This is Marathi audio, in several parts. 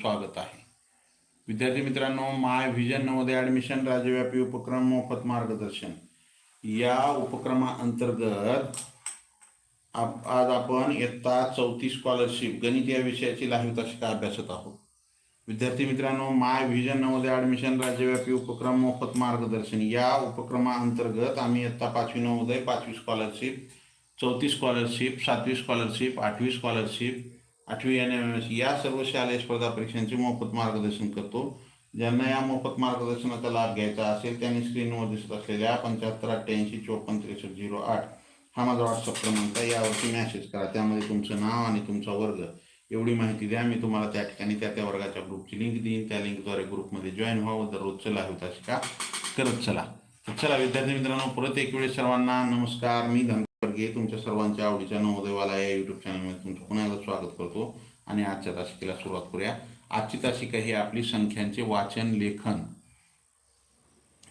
स्वागत आहे. विद्यार्थी मित्रांनो माय व्हिजन नवोदय ॲडमिशन राज्यव्यापी उपक्रम मोफत मार्गदर्शन. या उपक्रमाअंतर्गत आप आज आपण इयत्ता चौथी स्कॉलरशिप गणित या विषयाची लाईव्ह तासिका अभ्यासत आहोत. विद्यार्थी मित्रांनो माय व्हिजन नवोदय ॲडमिशन राज्यव्यापी उपक्रम मोफत मार्गदर्शन. या उपक्रमाअंतर्गत आम्ही इयत्ता पाचवी नवोदय पाचवी स्कॉलरशिप चौथी स्कॉलरशिप सातवी स्कॉलरशिप आठवी स्कॉलरशिप आठवी एन एम एम एस या सर्व शालेय स्पर्धा परीक्षांचे मोफत मार्गदर्शन करतो ज्यांना या मोफत मार्गदर्शनाचा लाभ घ्यायचा असेल त्यांनी स्क्रीनवर दिसत असलेल्या पंच्याहत्तर अठ्ठ्याऐंशी चोपन्न त्रेसष्ट झिरो आठ हा माझा व्हॉट्सअप क्रमांक आहे. यावरती मॅसेज करा त्यामध्ये तुमचं नाव आणि तुमचा वर्ग एवढी माहिती द्या मी तुम्हाला त्या ठिकाणी त्या त्या वर्गाच्या ग्रुपची लिंक देईन त्या लिंकद्वारे ग्रुपमध्ये जॉईन व्हावं दररोज चला होता तासिका करत चला तर चला विद्यार्थी मित्रांनो परत एक वेळेस सर्वांना नमस्कार मी धन तुमच्या सर्वांच्या आवडीच्या नवोदयवाला या युट्यूब चॅनलमध्ये तुमचं पुन्हा एकदा स्वागत करतो. आणि आजच्या तासिकेला सुरुवात करूया. आजची तासिका ही आपली संख्यांचे वाचन लेखन.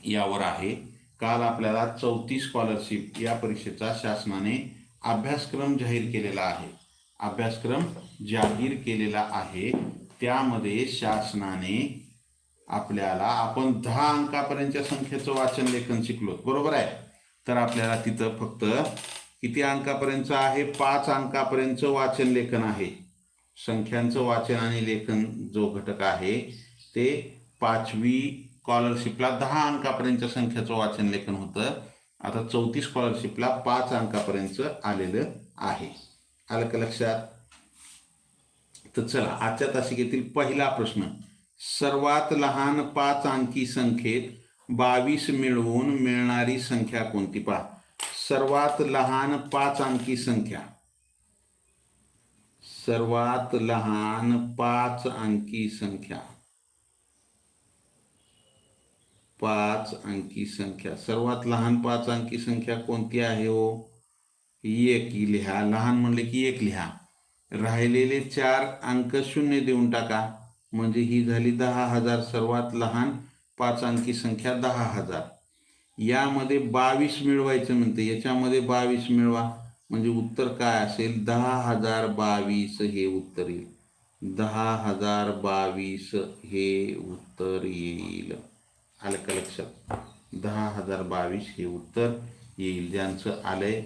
यावर आहे. काल आपल्याला चौथी स्कॉलरशिप या परीक्षेचा शासनाने अभ्यासक्रम जाहीर केलेला आहे. अभ्यासक्रम जाहीर केलेला आहे. त्यामध्ये शासनाने आपल्याला आपण दहा अंकापर्यंतच्या संख्येचं वाचन लेखन शिकलो बरोबर आहे? तर आपल्याला तिथं फक्त किती अंकापर्यंत आहे? पाच अंकापर्यंत वाचन लेखन आहे. संख्यांचं वाचन आणि लेखन जो घटक आहे ते पाचवी स्कॉलरशिपला दहा अंकापर्यंतच्या संख्येचं वाचन लेखन होतं. आता चौथी स्कॉलरशिपला पाच अंकापर्यंत आलेलं आहे. आलं का लक्षात? तर चला आजच्या तासिकेतील पहिला प्रश्न. सर्वात लहान पाच अंकी संख्येत बावीस मिळवून मिळणारी संख्या कोणती? पहा. सर्वात लहान पाच अंकी संख्या. सर्वात लहान पाच अंकी संख्या. पाच अंकी संख्या. सर्वात लहान पाच अंकी संख्या आहे हो? एक लिहा. लहान म्हणले की एक लिहा. राहिलेले चार अंक शून्य देऊन टाका. म्हणजे ही झाली दहा हज़ार. सर्वात लहान पाच अंकी संख्या दहा हज़ार. यामध्ये बावीस मिळवायचं म्हणते. याच्यामध्ये बावीस मिळवा. म्हणजे उत्तर काय असेल? दहा हजार बावीस हे उत्तर येईल. दहा हजार बावीस हे उत्तर येईल. आलं का लक्षात? दहा हजार बावीस हे उत्तर येईल. ज्यांचं आलंय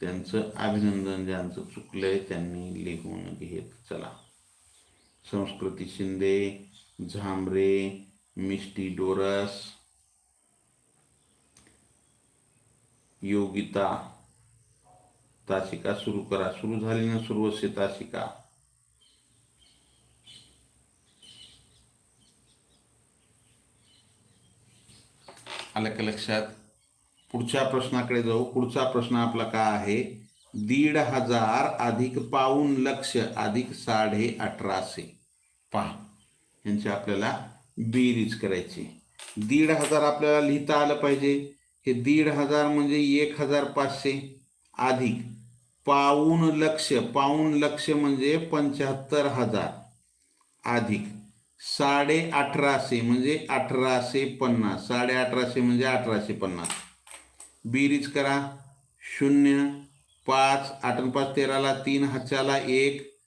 त्यांचं अभिनंदन ज्यांचं चुकलंय त्यांनी लिहून घेत चला. संस्कृती शिंदे झांबरे मिष्टी डोरस योगिता तासिका सुरू करा. सुरू झाली ना सुरुवात तासिका. आलं का लक्षात? पुढच्या प्रश्नाकडे जाऊ. पुढचा प्रश्न आपला काय आहे? दीड हजार अधिक पाऊन लक्ष अधिक साडे अठराशे. पहा. यांची आपल्याला बेरीज करायची. दीड हजार आपल्याला लिहिता आलं पाहिजे. हे दीड हजार म्हणजे एक हजार पाचशे अधिक. पाऊन लक्ष पाऊन लक्ष म्हणजे पंच्याहत्तर हजार अधिक. साडे अठराशे म्हणजे अठराशे पन्नास. साडे अठराशे म्हणजे अठराशे पन्नास. बेरीज करा. शून्य पाच आठ आणि पाच तेराला तीन हच्याला एक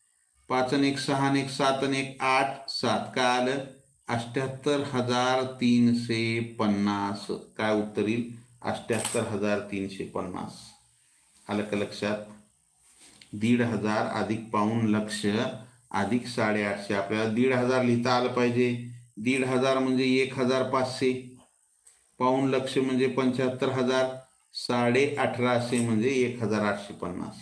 पाच आणि एक सहा आणि एक सात आणि एक आठ सात. काय आलं? अठ्याहत्तर हजार तीनशे पन्नास. काय उत्तर येईल? अठ्याहत्तर हजार तीनशे पन्नास. आलं का लक्षात? दीड हजार अधिक पाऊन लक्ष अधिक साडेआठशे. आपल्याला दीड हजार लिहिता आलं पाहिजे. दीड हजार म्हणजे एक हजार पाचशे. पाऊन लक्ष म्हणजे पंच्याहत्तर हजार. साडे अठराशे म्हणजे एक हजार आठशे पन्नास.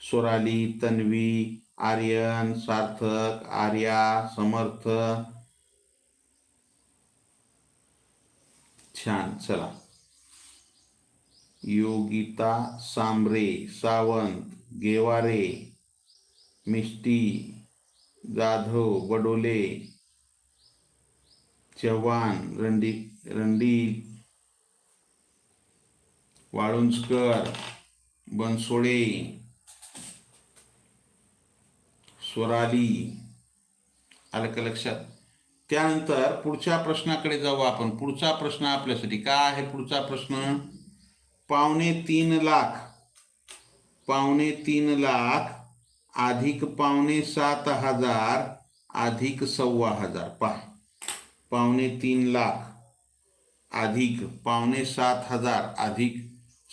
सोराली तन्वी आर्यन सार्थक आर्या समर्थ. छान चला. योगिता सांबरे सावंत गेवारे मिष्टी जाधव बडोले चव्हाण रंडी रंडी वाळुंजकर बनसोडे स्वराली आलं का लक्षात? त्यानंतर पुढच्या प्रश्नाकडे जाऊ आपण. पुढचा प्रश्न आपल्यासाठी काय आहे? पुढचा प्रश्न? पावणे तीन लाख. पावणे तीन लाख अधिक पावणे सात हजार अधिक सव्वा हजार. पहा. पावणे तीन लाख अधिक पावणे सात हजार अधिक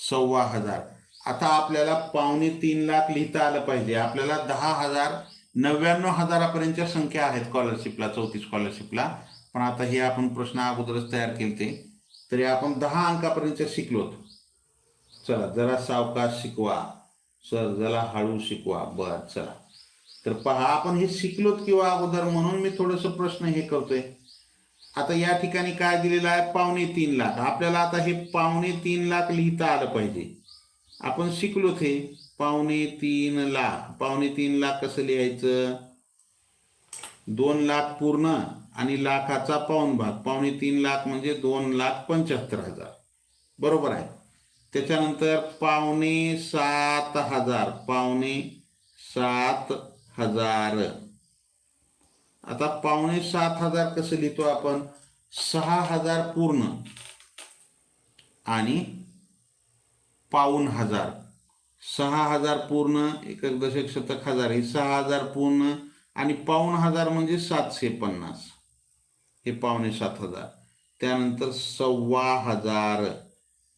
सव्वा हजार. आता आपल्याला पावणे तीन लाख लिहिता आलं पाहिजे. आपल्याला दहा हजार नव्याण्णव हजारापर्यंतच्या संख्या आहेत स्कॉलरशिपला चौथी स्कॉलरशिपला पण आता हे आपण प्रश्न अगोदरच तयार केले ते तरी आपण दहा अंकापर्यंत शिकलो चला जरा सावकाश शिकवा. सर जरा हळू शिकवा. बर चला. तर पहा आपण हे शिकलोत किंवा अगोदर म्हणून मी थोडस प्रश्न हे करतोय. आता या ठिकाणी काय दिलेलं आहे? पावणे तीन लाख. आपल्याला आता हे पावणे तीन लाख लिहिता आलं पाहिजे. आपण शिकलोत हे. पावणे तीन लाख. पावणे तीन लाख कसं लिहायचं? दोन लाख पूर्ण आणि लाखाचा पाऊन भाग. पावणे तीन लाख म्हणजे दोन लाख पंच्याहत्तर हजार. बरोबर आहे? त्याच्यानंतर पावणे सात हजार पावणे सात हजार. आता पावणे सात हजार कसं लिहितो आपण? सहा हजार पूर्ण आणि पाऊन हजार. सहा हजार पूर्ण एकक दशक शतक हजार. हे सहा हजार पूर्ण आणि पाऊन हजार म्हणजे सातशे पन्नास. हे पावणे सात हजार. त्यानंतर सव्वा हजार.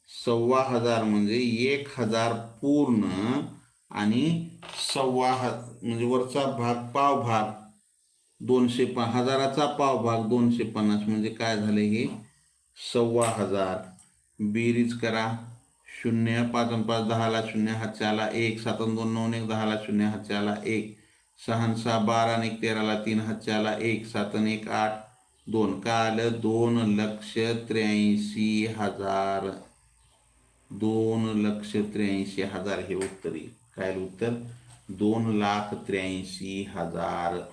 सव्वा हजार म्हणजे एक हजार पूर्ण आणि सव्वा ह म्हणजे वरचा भाग पाव भाग दोनशे प हजाराचा पाव भाग दोनशे पन्नास म्हणजे काय झाले हे? सव्वा हजार बेरीज करा. शून्य पाच आणि पाच दहाला शून्य हातच्या एक. सात आणि दोन नऊ एक दहाला शून्य हातच्या एक. सहा सहा बारा आणि एक तेराला तीन हातच्या एक. सात आणि एक आठ. दोन का आलं दोन लक्ष त्र्याऐंशी हजार. दोन लक्ष त्र्याऐंशी हजार हे उत्तर येईल. काय उत्तर? दोन लाख त्र्याऐंशी हजार.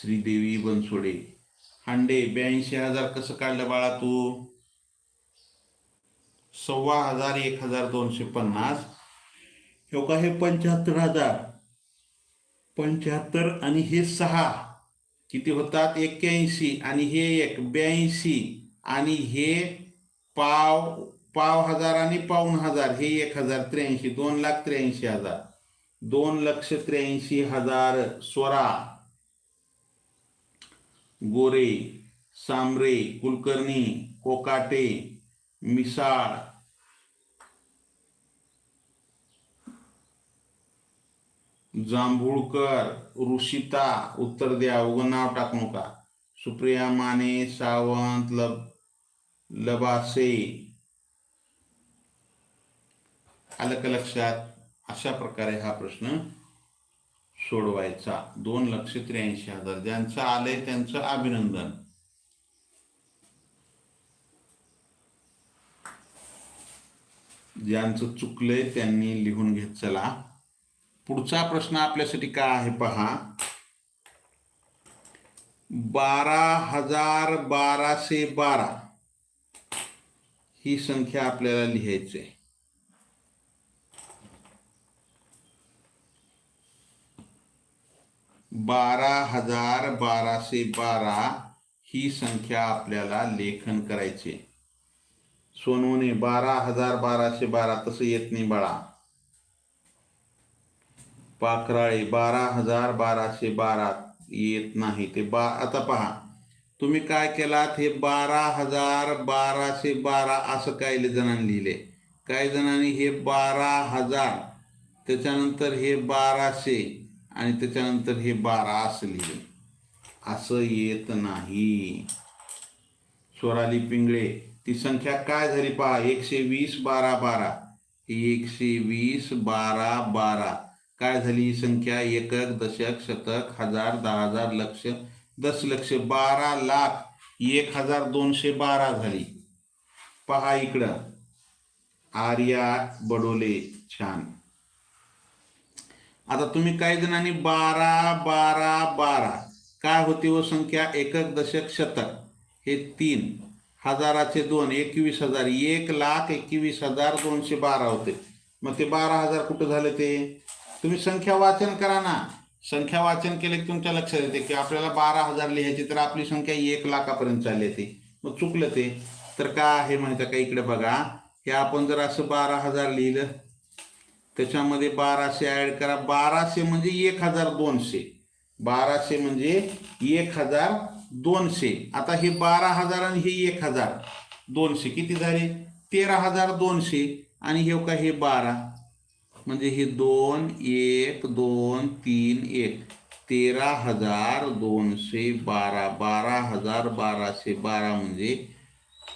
श्रीदेवी बनसोडे. हांडे ब्याऐंशी हजार कसं काढलं बाळा तू? सव्वा हजार एक हजार दोनशे पन्नास. हे का हे पंच्याहत्तर हजार? पंच्याहत्तर आणि हे सहा. किती होतात? एक्क्याऐंशी आणि हे एक ब्याऐंशी आणि हे पाव पाव हजार आणि पाऊन हजार हे एक हजार त्र्याऐंशी दोन लाख त्र्याऐंशी हजार. दोन लक्ष त्र्याऐंशी हजार स्वरा. गोरे सांबरे कुलकर्णी कोकाटे मिसाळ. जांभूळकर ऋषिता उत्तर द्या उगं नाव टाकू नका. सुप्रिया माने सावंत लब लबासे. आलं का लक्षात अशा प्रकारे हा प्रश्न सोडवायचा. दोन लक्ष त्र्याऐंशी हजार. ज्यांचं आलंय त्यांचं अभिनंदन. ज्यांचं चुकलंय त्यांनी लिहून घेत चला. पुढचा प्रश्न आपल्यासाठी काय आहे पहा. बारा हजार बाराशे बारा. ही संख्या आपल्याला लिहायची आहे. बारा हजार बाराशे बारा ही संख्या आपल्याला लेखन करायची सोनूने बारा हजार बाराशे बारा तसं येत नाही बाळा. पाखराळे बारा हजार बाराशे बारा येत नाही. ते बा आता पहा. तुम्ही काय केलात? हे बारा हजार बाराशे बारा असं काही जणांनी लिहिले. काही जणांनी हे बारा हजार त्याच्यानंतर हे बाराशे आणि त्याच्यानंतर हे बारा असं लिहिले. असं येत नाही. स्वराली पिंगळे ती संख्या काय झाली पहा? एकशे वीस बारा बारा. एकशे वीस बारा बारा. काय झाली ही संख्या? एकक दशक शतक हजार दहा हजार लक्ष दशलक्ष बारा लाख एक हजार दोनशे बारा झाली. पहा इकडं. आर्या बडोले छान. आता तुम्ही काही जणांनी बारा बारा बारा. काय होती व संख्या? एकक दशक शतक. हे तीन. हजाराचे दोन एकवीस हजार. एक लाख एकवीस हजार दोनशे बारा होते. मग ते बारा हजार कुठं झाले ते? तुम्ही संख्या वाचन करा ना. संख्या वाचन केले की तुमच्या लक्षात येते की आपल्याला बारा हजार लिहायची तर आपली संख्या एक लाखापर्यंत चालली येते मग चुकलं ते. तर काय आहे माहिती का? इकडे बघा. हे आपण जर असं बारा हजार लिहिलं त्याच्यामध्ये बाराशे ॲड करा. बाराशे म्हणजे एक हजार दोनशे. बाराशे म्हणजे एक हजार दोनशे. आता हे बारा हजार आणि हे एक हजार दोनशे किती झाले? तेरा हजार दोनशे. आणि हे का हे बारा. म्हणजे हे दोन एक दोन तीन एक. तेरा हजार दोनशे बारा. बारा हजार बाराशे बारा म्हणजे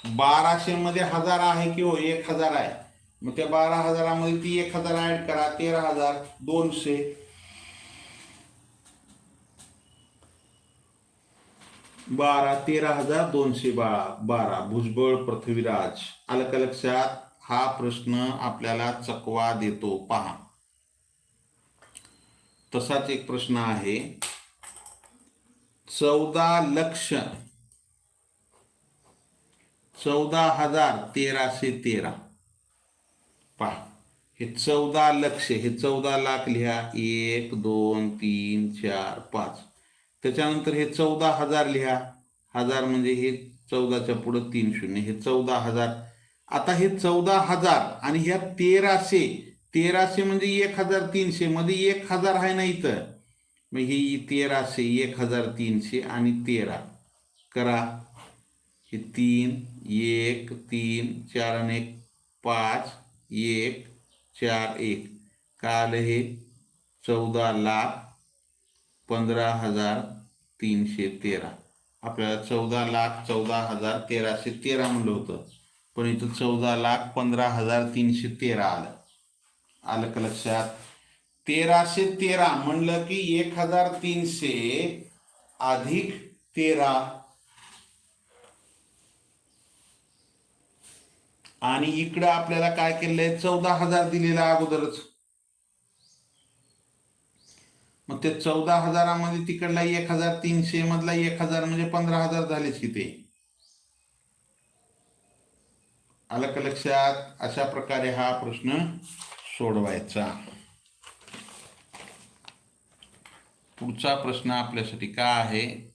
बाराशे मध्ये हजार आहे की हो एक हजार आहे. मग त्या बारा हजारामध्ये ती एक हजार ऍड करा. तेरा हजार दोनशे. बारा तेरा हजार दोनशे बारा. बारा. भुजबळ पृथ्वीराज. आलं का लक्षात हा प्रश्न आपल्याला चकवा देतो. पहा. तसाच एक प्रश्न आहे. चौदा लक्ष. चौदा हजार तेराशे तेरा. पहा. हे चौदा लक्ष हे चौदा लाख लिहा. एक दोन तीन चार पाच. त्याच्यानंतर हे चौदा हजार लिहा. हजार म्हणजे हे चौदाच्या पुढं तीन शून्य. हे चौदा हजार आता हे चौदा हजार आणि ह्या तेराशे तेराशे म्हणजे एक हजार तीनशे मध्ये एक हजार आहे ना इथं. मग हे तेराशे एक हजार तीनशे आणि तेरा. करा. हे तीन एक तीन चार आणि एक पाच एक चार एक. काल हे? चौदा लाख पंधरा हजार तीनशे तेरा. आपल्याला चौदा लाख चौदा हजार तेराशे तेरा म्हणलं होतं. पण इथं चौदा लाख पंधरा हजार तीनशे तेरा आलं. आलं का लक्षात? तेराशे तेरा म्हणलं की एक हजार तीनशे अधिक तेरा. आणि इकडं आपल्याला काय केलंय? चौदा हजार दिलेला अगोदरच. मग ते चौदा हजारामध्ये तिकडला एक हजार तीनशे मधला एक हजार म्हणजे पंधरा हजार झालेच की ते. आलं का लक्षात अशा प्रकारे हा प्रश्न सोडवायचा. पुढचा प्रश्न आपल्यासाठी का आहे?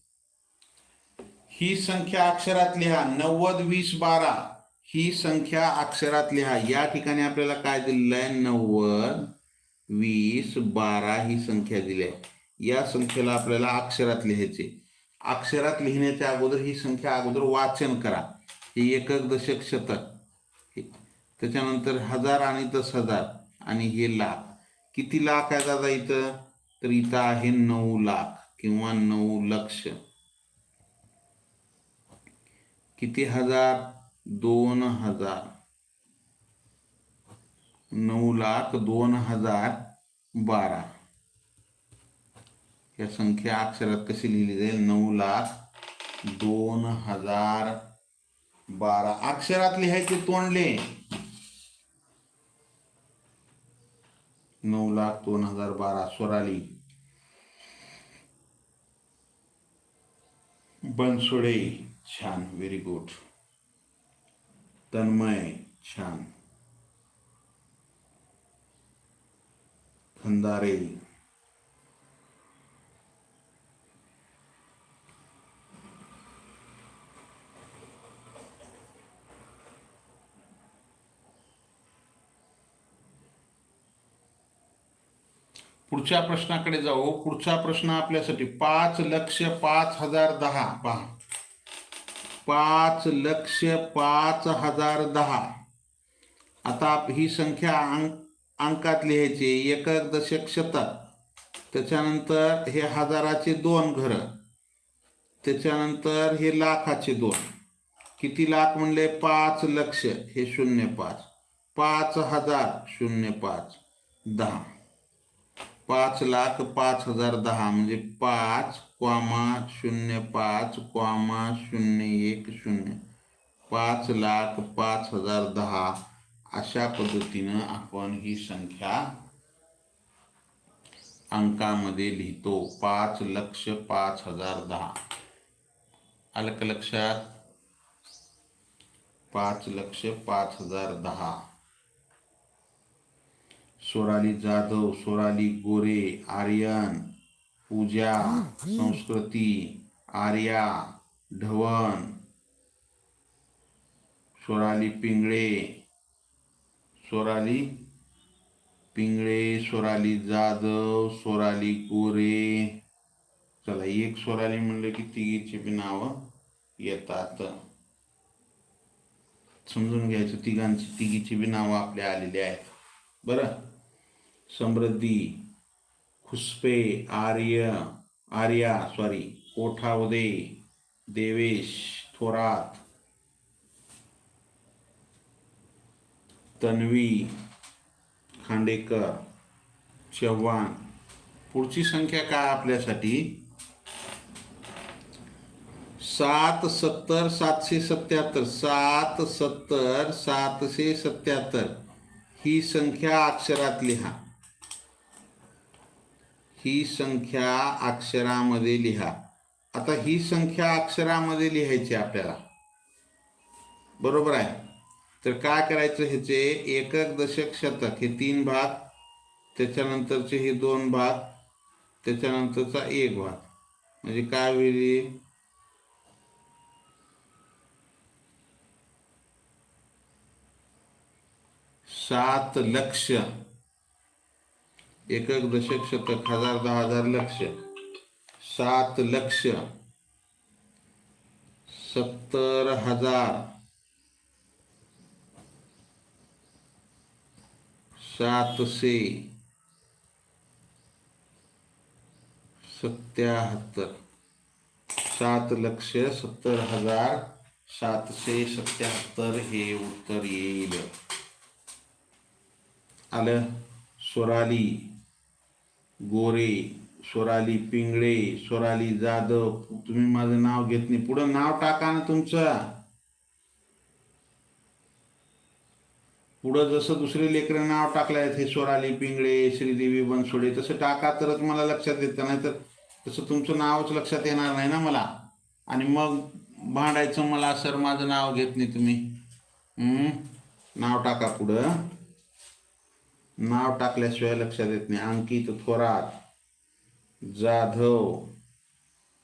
ही संख्या अक्षरात लिहा नव्वद वीस बारा ही संख्या अक्षरात लिहा या ठिकाणी आपल्याला काय दिलेलं आहे नव्वद वीस बारा ही संख्या दिली आहे. या संख्येला आपल्याला अक्षरात लिहायचे. अक्षरात लिहिण्याच्या अगोदर ही संख्या अगोदर वाचन करा. हे एकक दशक शतक. त्याच्यानंतर हजार आणि तस हजार. आणि हे लाख. किती लाख आहे दादा इथं? तर इथं आहे नऊ लाख किंवा नऊ लक्ष. किती हजार? दोन हजार. नऊ लाख दोन हजार बारा. या संख्या अक्षरात कशी लिहिली जाईल? नऊ लाख दोन हजार बारा. अक्षरात लिहायचे तोंडले. नऊ लाख दोन हजार बारा स्वराली बनसोडे छान व्हेरी गुड तन्मय छान. खंदारे पुढच्या प्रश्नाकडे जाऊ. पुढचा प्रश्न आपल्यासाठी. पाच लक्ष पाच हजार दहा. पहा. पाच लक्ष पाच हजार दहा. आता आप- ही संख्या अंक अंकात लिहायची. एकक दशक शतक. त्याच्यानंतर हे हजाराचे दोन घरं. त्याच्यानंतर हे लाखाचे दोन. किती लाख म्हणले? पाच लक्ष. हे शून्य पाच. पाच हजार शून्य पाच. दहा. पाच लाख पाच हजार दहा म्हणजे पाच क्वामा शून्य पाच क्वामा शून्य एक शून्य. पाच लाख पाच हजार दहा अशा पद्धतीनं आपण ही संख्या अंकामध्ये लिहितो. पाच लक्ष पाच हजार दहा. आलं का लक्षात. पाच लक्ष पाच हजार दहा. सोराली जाधव सोराली गोरे आर्यन पूजा संस्कृती आर्या ढवण सोराली पिंगळे सोराली पिंगळे सोराली जाधव सोराली गोरे. चला एक स्वराली म्हणलं की तिघीची बी नावं येतात. समजून घ्यायचं तिघांची तिघीची बी नावं आपल्या आलेली आहेत. बरं? समृद्धी खुस्पे आर्य आर्या सॉरी कोठावदे देवेश थोरात तन्वी खांडेकर चव्हाण. पुढची संख्या काय आपल्यासाठी? सात सत्तर सातशे सत्याहत्तर. सात सत्तर सातशे सत्याहत्तर. ही संख्या अक्षरात लिहा. ही संख्या अक्षरामध्ये लिहा. आता ही संख्या अक्षरामध्ये लिहायची आपल्याला. बरोबर आहे? तर काय करायचं ह्याचे? एकक दशक शतक हे तीन भाग त्याच्यानंतरचे हे दोन भाग त्याच्यानंतरचा एक भाग. म्हणजे काय होईल? सात लक्ष. एकक दशक शतक हजार दहा हजार लक्ष. सात लक्ष. सत्तर हजार. सातशे सत्याहत्तर. सात लक्ष सत्तर हजार सातशे सत्याहत्तर हे उत्तर येईल. आलं? स्वराली. गोरे स्वराली पिंगळे स्वराली जाधव तुम्ही माझं नाव घेत नाही. पुढं नाव टाका ना तुमचं. पुढं जसं दुसरे लेकरं नाव टाकलंय हे स्वराली पिंगळे श्रीदेवी बनसोडे तसं टाका तरच मला लक्षात येतं. नाही तर तसं तुमचं नावच लक्षात येणार नाही ना मला. आणि मग भांडायचं मला सर माझं नाव घेत नाही तुम्ही. नाव टाका पुढं. नाव टाकल्याशिवाय लक्षात येत नाही. अंकित थोरात जाधव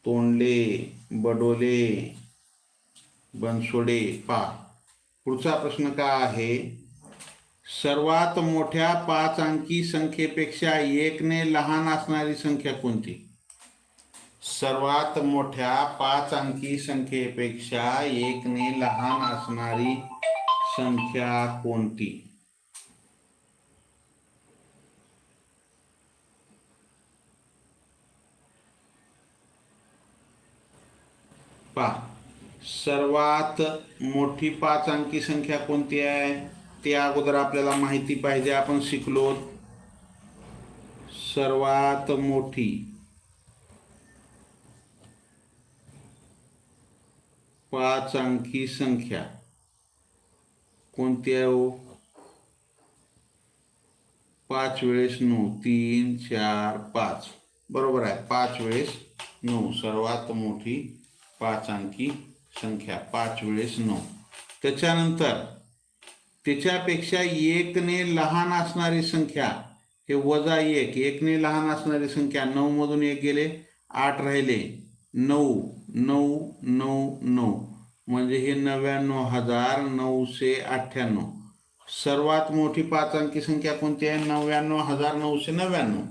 तोंडले बडोले बनसोडे पा. पुढचा प्रश्न काय आहे? सर्वात मोठ्या पाच अंकी संख्येपेक्षा एकने लहान असणारी संख्या कोणती? सर्वात मोठ्या पाच अंकी संख्येपेक्षा एकने लहान असणारी संख्या कोणती? पहा. सर्वात मोठी पाच अंकी संख्या कोणती आहे? ते अगोदर आपल्याला माहिती पाहिजे आपण शिकलो. सर्वात मोठी. पाच अंकी संख्या. कोणती आहे हो? पाच वेळेस नऊ तीन चार पाच. बरोबर आहे पाच वेळेस नऊ. सर्वात मोठी पाच अंकी संख्या पाच वेळेस नऊ. त्याच्यानंतर त्याच्यापेक्षा एकने लहान असणारी संख्या हे वजा एक. एकने लहान असणारी संख्या नऊ मधून एक गेले आठ राहिले. नऊ नऊ नऊ नऊ. म्हणजे हे नव्याण्णव हजार नऊशे अठ्ठ्याण्णव. सर्वात मोठी पाच अंकी संख्या कोणती आहे? नव्याण्णव हजार नऊशे नव्याण्णव.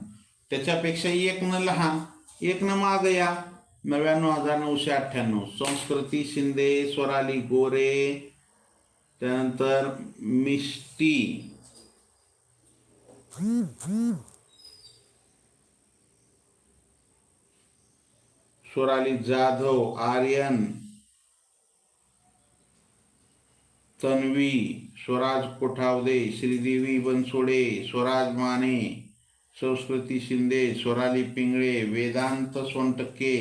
त्याच्यापेक्षा एक न लहान. एक न माग या. नव्याण्णव हजार नऊशे अठ्ठ्याण्णव. संस्कृती शिंदे स्वराली गोरे त्यानंतर मिष्टी. स्वराली जाधव आर्यन तन्वी स्वराज कोठावदे श्रीदेवी बनसोडे स्वराज माने संस्कृती शिंदे स्वराली पिंगळे वेदांत सोनटक्के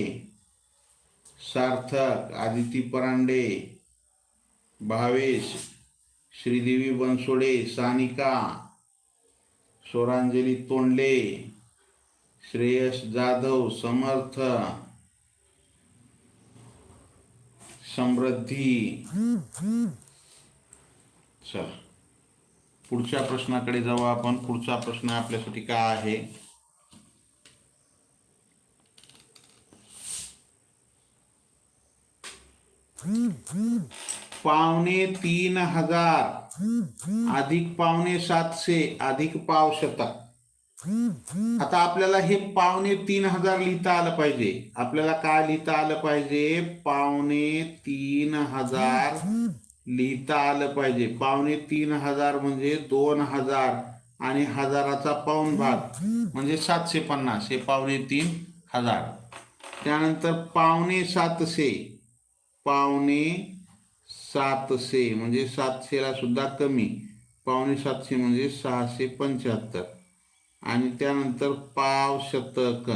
सार्थक आदिती परांडे भावेश श्रीदेवी बनसोडे सानिका स्वरांजली तोंडले श्रेयस जाधव समर्थ समृद्धी. चला. पुढच्या प्रश्नाकडे जाऊ आपण. पुढचा प्रश्न आपल्यासाठी काय आहे? पावणे तीन हजार. अधिक पावणे सातशे अधिक पाव शतक. आता आपल्याला हे पावणे तीन हजार लिहिता आलं पाहिजे. आपल्याला काय लिहिता आलं पाहिजे? पावणे तीन हजार लिहिता आलं पाहिजे. पावणे तीन हजार म्हणजे दोन हजार आणि हजाराचा पाऊन भाग म्हणजे सातशे पन्नास. हे पावणे तीन हजार. त्यानंतर पावणे सातशे. पावणे सातशे म्हणजे सातशेला सुद्धा कमी. पावणे सातशे म्हणजे सहाशे पंच्याहत्तर. आणि त्यानंतर पाव शतक.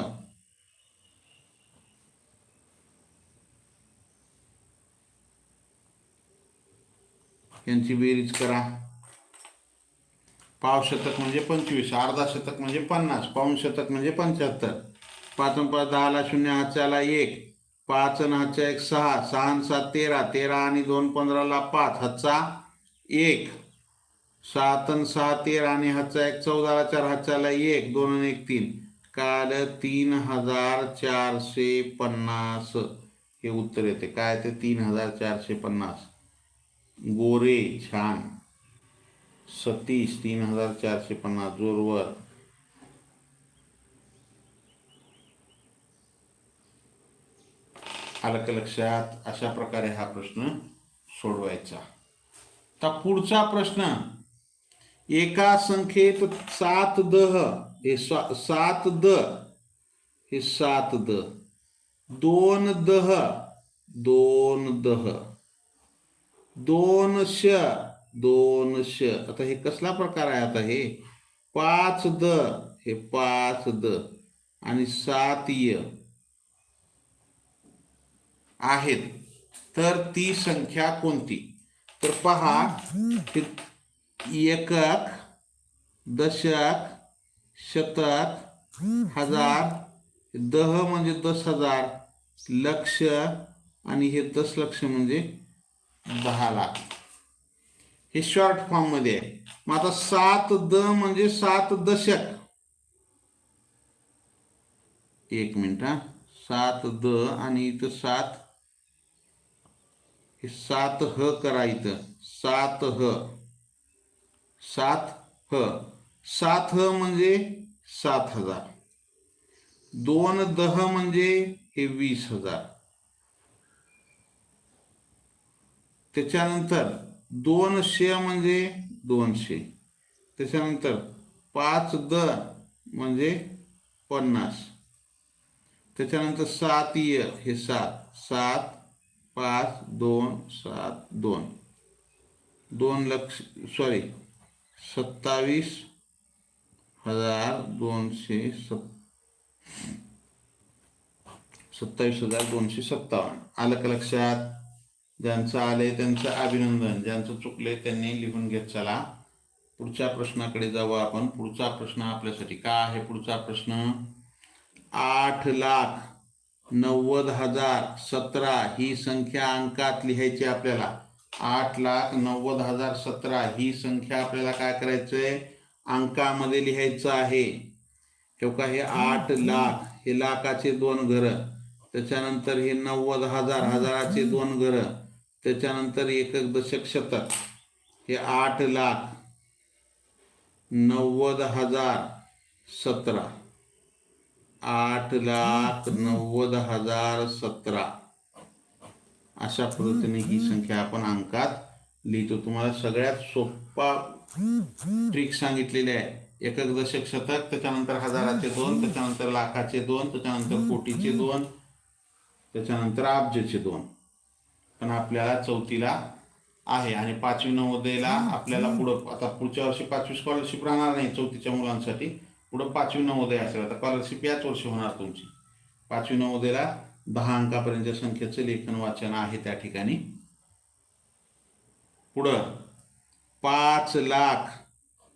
यांची बेरीज करा. पाव शतक म्हणजे पंचवीस अर्धा शतक म्हणजे पन्नास पाऊन शतक म्हणजे पंच्याहत्तर. पाच पाच दहाला शून्य हाचाला एक. पाच अन एक सहा सहा सात तेरा तेरा आणि दोन पंधराला पाच हातचा एक. सात अन सहा तेरा आणि हातचा एक चौदाला चार हातच्याला एक दोन आणि एक तीन. काल तीन हजार चारशे पन्नास. हे उत्तर येते. काय ते? तीन हजार चारशे पन्नास. गोरे छान. सतीश तीन हजार चारशे पन्नास. जोरवर. आलं का लक्षात अशा प्रकारे हा प्रश्न सोडवायचा. आता पुढचा प्रश्न एका संख्येत सात दह हे सात द हे सात द. दोन दह दोन दह दोन श दोन श. आता हे कसला प्रकार आहे आता हे? पाच द हे पाच द. आणि सात य. आहेत. तर ती संख्या कोणती? तर पहा हे एकक दशक शतक हजार. दह म्हणजे दस हजार लक्ष आणि हे दस लक्ष म्हणजे दहा लाख. हे शॉर्ट फॉर्ममध्ये आहे. मग आता सात द म्हणजे सात दशक. एक मिनिट हा. सात द आणि इथं सात हे सात ह करा इथं. सात ह. सात ह. सात ह म्हणजे सात हजार. दोन दह म्हणजे हे वीस हजार. त्याच्यानंतर दोनशे म्हणजे दोनशे. त्याच्यानंतर पाच द म्हणजे पन्नास. त्याच्यानंतर सात य हे सात. सात पाच दोन सात दोन. दोन लक्ष सॉरी सत्तावीस हजार दोनशे सत् सत्तावीस हजार दोनशे सत्तावन्न. आलं का लक्षात? ज्यांचं आलंय त्यांचं अभिनंदन. ज्यांचं चुकलंय त्यांनी लिहून घेत चला. पुढच्या प्रश्नाकडे जाऊ आपण. पुढचा प्रश्न आपल्यासाठी काय आहे? पुढचा प्रश्न आठ लाख. नव्वद हजार सतरा ही संख्या अंकात लिहायची आपल्याला. आठ लाख नव्वद हजार सतरा ही संख्या आपल्याला काय करायचंय? अंकामध्ये लिहायचं आहे. का? हे आठ लाख हे लाखाचे दोन घर. त्याच्यानंतर हे नव्वद हजार हजाराचे दोन घरं. त्याच्यानंतर एकक दशक शतक. हे आठ लाख नव्वद हजार सतरा. आठ लाख नव्वद हजार सतरा. अशा पद्धतीने ही संख्या आपण अंकात लिहितो. तुम्हाला सगळ्यात सोपा ट्रिक सांगितलेली आहे. एकक दशक शतक त्याच्यानंतर हजाराचे दोन त्याच्यानंतर लाखाचे दोन त्याच्यानंतर कोटीचे दोन त्याच्यानंतर अब्जचे दोन. पण आपल्याला चौथीला आहे आणि पाचवी नवोदयला आपल्याला पुढं आता पुढच्या वर्षी पाचवी स्कॉलरशिप राहणार नाही चौथीच्या मुलांसाठी. पुढं पाचवी नवोदय असेल. आता स्कॉलरशिप याच वर्षी होणार तुमची. पाचवी नवोदयला दहा अंकापर्यंत संख्येचं लेखन वाचन आहे त्या ठिकाणी. पुढं पाच लाख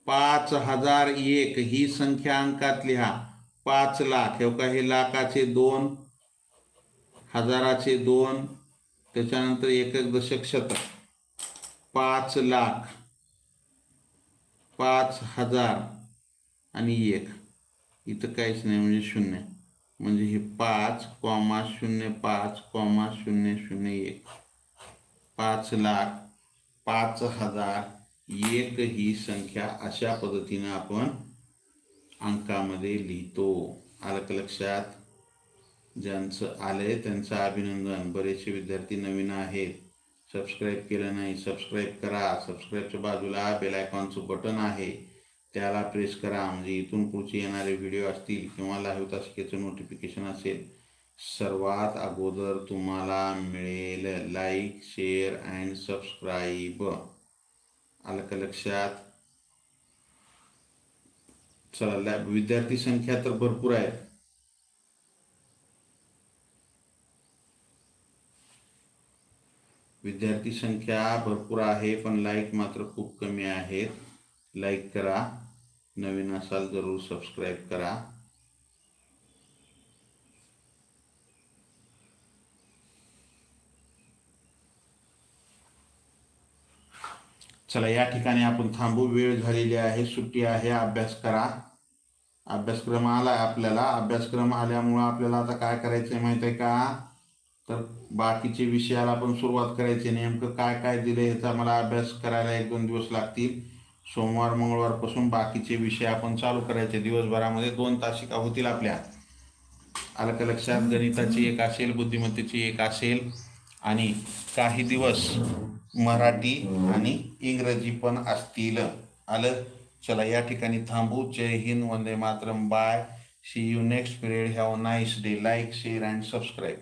पाच हजार एक ही संख्या अंकात लिहा. पाच लाख हे का हे लाखाचे दोन हजाराचे दोन त्याच्यानंतर एक दशक शतक. पाच लाख पाच हजार आणि एक. इथं काहीच नाही म्हणजे शून्य. म्हणजे हे पाच कॉमा शून्य पाच कॉमा शून्य शून्य एक. पाच लाख पाच हजार एक ही संख्या अशा पद्धतीनं आपण अंकामध्ये लिहितो. आलं का लक्षात? ज्यांचं आलंय त्यांचं अभिनंदन. बरेचसे विद्यार्थी नवीन आहेत. सबस्क्राईब केलं नाही सबस्क्राईब करा. सबस्क्राईबच्या बाजूला बेल आयकॉनचं बटन आहे. त्याला प्रेस करा. म्हणजे इथून पुढचे येणारे व्हिडिओ असतील किंवा लाईव्ह तासिकेचं नोटिफिकेशन असेल सर्वात अगोदर तुम्हाला मिळेल लाईक शेअर अँड सबस्क्राईब आलं का लक्षात? चला विद्यार्थी संख्या तर भरपूर आहे विद्यार्थी संख्या भरपूर आहे पण लाईक मात्र खूप कमी आहेत. लाईक करा. नवीन असाल जरूर सबस्क्राईब करा. चला या ठिकाणी आपण थांबू. वेळ झालेली आहे सुट्टी आहे अभ्यास करा. अभ्यासक्रम आलाय आपल्याला. अभ्यासक्रम आल्यामुळं आपल्याला आता काय करायचं आहे माहिती आहे का? तर बाकीचे विषयाला आपण सुरुवात करायची नेमकं काय काय दिलं ह्याचा मला अभ्यास करायला एक दोन दिवस लागतील. सोमवार मंगळवारपासून बाकीचे विषय आपण चालू करायचे. दिवसभरामध्ये दोन तासिका होतील आपल्या. आलं का लक्षात? गणिताची एक असेल बुद्धिमत्तेची एक असेल आणि काही दिवस मराठी आणि इंग्रजी पण असतील. आलं? चला या ठिकाणी थांबू. जय हिंद वंदे Mataram. Bye see you next period have nice day like share and subscribe